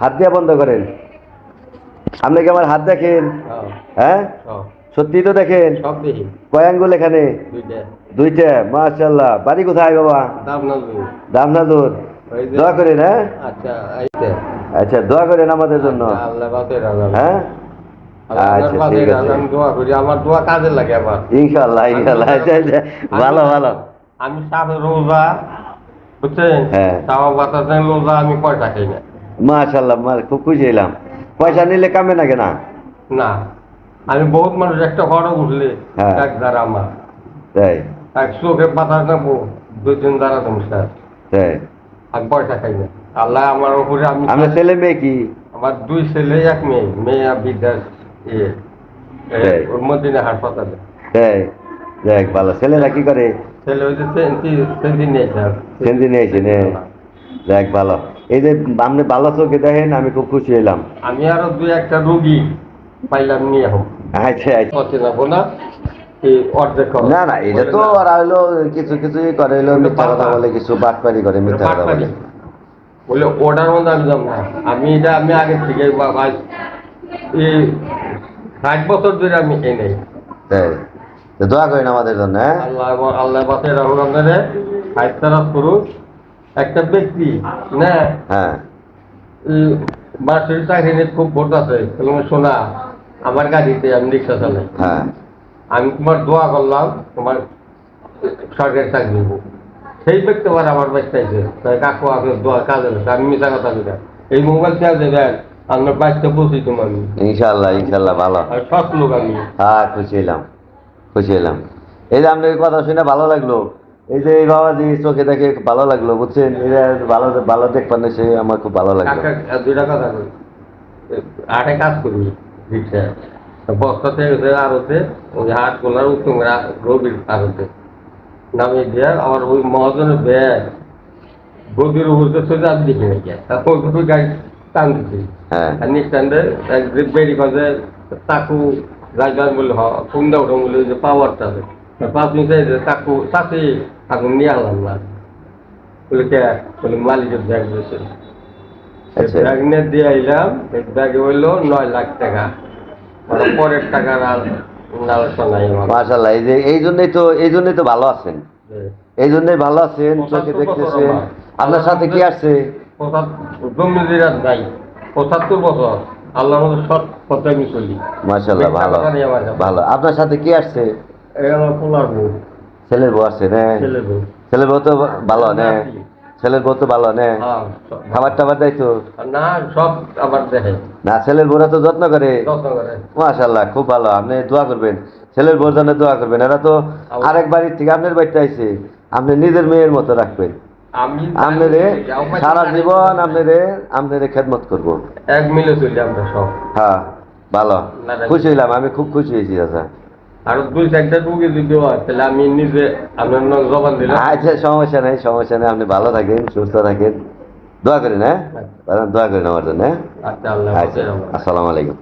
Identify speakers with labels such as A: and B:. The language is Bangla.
A: হাত দিয়ে বন্ধ করেন। আপনি কি আমার হাত দেখেন? হ্যাঁ। সত্যি তো দেখেন?
B: সব দেখি।
A: কয় আঙ্গুল এখানে?
B: দুইটা।
A: মাশাল্লাহ বাড়ি কোথায় বাবা? দামনাদুর দোয়া করেন হ্যাঁ?
B: আচ্ছা
A: আচ্ছা দোয়া করেন আমাদের জন্য।
B: আল্লাহ বাতে
A: হ্যাঁ? আচ্ছা
B: আমি দোয়া আমার দোয়া কাজে লাগে আবার
A: ইনশাল্লাহ ইনশাল্লাহ আচ্ছা আচ্ছা। ভালো ভালো।
B: আমি সাথে রোজা বুঝছেন?
A: হ্যাঁ।
B: রোজা আমি পয়সা খাই না?
A: মাশাল্লাহ খুব খুশি হলাম পয়সা নিলে কামে না?
B: না। আমি বহুত মানুষ একটা ঘর উঠলে
A: হ্যাঁ।
B: এক দ্বারা আমার।
A: তাই?
B: এক চোখে বাতাস নেব দুই তিন দ্বারা তুমি স্যার
A: তাই?
B: আমি পয়সা খাই না। আল্লাহ আমার উপরে আমি
A: আমরা ছেলে মেয়ে কি?
B: আমার দুই ছেলে এক মেয়ে। মেয়ে আর বিদ্যার ইয়ে ওর মদিনা হাসপাতালে।
A: তাই? দেখ ভালো। ছেলেরা কি করে?
B: ছেলে ওই যে সেন্টি নিয়েছে
A: সেন্দি নিয়েছে দেখ ভালো। এই যে আপনি ভালো চোখে দেখেন আমি খুব খুশি হলাম
B: আমি আরও দুই একটা রুগী পাইলাম নিয়ে হোক
A: আচ্ছা আচ্ছা।
B: না।
A: না না এটা তো আর হলো কিছু কিছুই করে হলো মিথ্যা কথা বলে কিছু বাটপারি করে মিথ্যা কথা বলে।
B: বলে ওটার মধ্যে আমি যাব না। আমি এটা আমি আগে থেকে এই ষাট বছর ধরে আমি এনে।
A: তাই? দোয়া করেন আমাদের জন্য হ্যাঁ?
B: আল্লাহ আল্লাহ পাশে রাহুল আপনারে হাইতারাস করুন একটা ব্যক্তি না
A: হ্যাঁ।
B: বাসের চাকরি নিয়ে খুব ভোট আছে শোনা আমার গাড়িতে আমি রিক্সা চালাই।
A: হ্যাঁ।
B: আমি তোমার দোয়া করলাম তোমার সরকারি চাকরি দেবো সেই ব্যক্তি আবার আমার বাচ্চা আছে তাই কাকু আপনার দোয়া কাজে লাগছে আমি মিশা কথা না। এই মোবাইল চেয়ে দেবেন আপনার বাচ্চা বসি তোমার
A: ইনশাল্লাহ ইনশাল্লাহ ভালো।
B: আর সৎ লোক আমি।
A: হ্যাঁ খুশি হলাম খুশি হলাম এই যে আপনার কথা শুনে ভালো লাগল। এই যে এই বাবাজি চোখে দেখে ভালো লাগল বুঝছেন? এরা ভালো ভালো দেখবেন সে আমার খুব ভালো লাগল।
B: দুইটা কথা করি আটে কাজ করি রিক্সা বস্তা থেকে আরতে ওই হাট গোলার উত্তম রবির আরতে। নামিয়ে দিয়ে আমার ওই মহাজনের ব্যাগ। গদির উপরে সোজা আমি দেখি না গিয়ে তারপর ওই গাড়ি টান দিচ্ছি
A: হ্যাঁ।
B: আর নিঃসন্দেহে এক বেরি কাজে তাকু রাজবান বলে হ কুন্দা উঠে বলে যে পাওয়ারটা আছে পাঁচ মিনিট এই যে তাকু নিয়ে আনলাম না বলে কে বলে মালিকের ব্যাগ দিয়েছে
A: আচ্ছা।
B: ব্যাগ নিয়ে দিয়ে আইলাম ব্যাগে হইল নয় লাখ টাকা পরের টাকার আর
A: মাশাল্লাহ এই যে এই জন্যই তো এই জন্যই তো ভালো আছেন এই জন্যই ভালো আছেন চোখে দেখতেছেন আপনার সাথে কি আসছে
B: নাই পঁচাত্তর বছর আল্লাহ সৎ পথে আমি চলি
A: মাশাল্লাহ ভালো। ভালো আপনার সাথে কি আসছে ছেলের বউ আসছে না ছেলের বউ। তো ভালো না। ছেলের বউ তো ভালো না।
B: হ্যাঁ,
A: খাবার টাবার দেয় তো?
B: না সব আবার দেখে।
A: না ছেলের বউরা তো যত্ন করে। মাশাল্লাহ খুব ভালো। আপনি দোয়া করবেন। ছেলের বউর জন্য দোয়া করবেন। এরা তো আরেক বাড়ির থেকে আপনার বাড়িতে আইছে। আপনি নিজের মেয়ের মতো রাখবেন। আপনারে সারা জীবন আপনারে আপনারে খেদমত করব।
B: এক মিলে চলি আমরা সব।
A: হ্যাঁ ভালো। খুশি হইলাম আমি খুব খুশি হয়েছি দাদা
B: আর দুই চারটা রুগী যদি হয় তাহলে আমি নিজে আপনার নাম জবান দিলাম।
A: আচ্ছা সমস্যা নেই সমস্যা নেই আপনি ভালো থাকেন সুস্থ থাকেন। দোয়া করেন হ্যাঁ? দোয়া করেন আমার জন্য হ্যাঁ?
B: আচ্ছা
A: আচ্ছা। আসসালামু আলাইকুম।